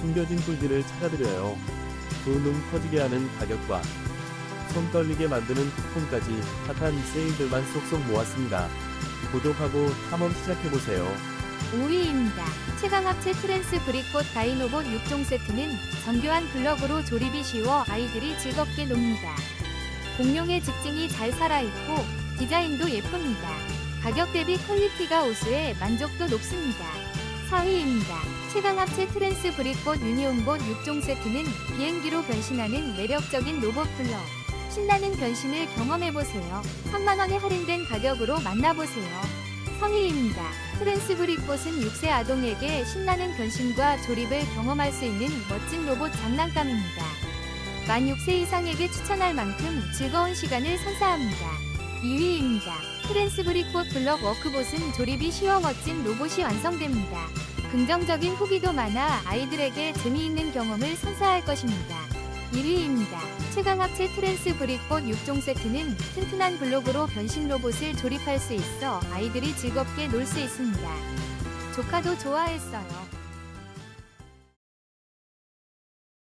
숨겨진 꿀들을 찾아드려요. 두눈 커지게 하는 가격과 손 떨리게 만드는 쿠폰까지 핫한 세일들만 쏙쏙 모았습니다. 구독하고 탐험 시작해보세요. 5위입니다. 최강합체 트랜스 브릭봇 다이노봇 6종 세트는 정교한 블럭으로 조립이 쉬워 아이들이 즐겁게 놉니다. 공룡의 직징이 잘 살아있고 디자인도 예쁩니다. 가격 대비 퀄리티가 우수해 만족도 높습니다. 4위입니다. 최강합체 트랜스 브릭봇 유니온봇 6종 세트는 비행기로 변신하는 매력적인 로봇 블럭. 신나는 변신을 경험해보세요. 3만원에 할인된 가격으로 만나보세요. 성희입니다. 트랜스브릭봇은 6세 아동에게 신나는 변신과 조립을 경험할 수 있는 멋진 로봇 장난감입니다. 만 6세 이상에게 추천할 만큼 즐거운 시간을 선사합니다. 2위입니다. 트랜스브릭봇 블럭 워크봇은 조립이 쉬워 멋진 로봇이 완성됩니다. 긍정적인 후기도 많아 아이들에게 재미있는 경험을 선사할 것입니다. 1위입니다. 최강합체 트랜스 브릭봇 6종 세트는 튼튼한 블록으로 변신 로봇을 조립할 수 있어 아이들이 즐겁게 놀 수 있습니다. 조카도 좋아했어요.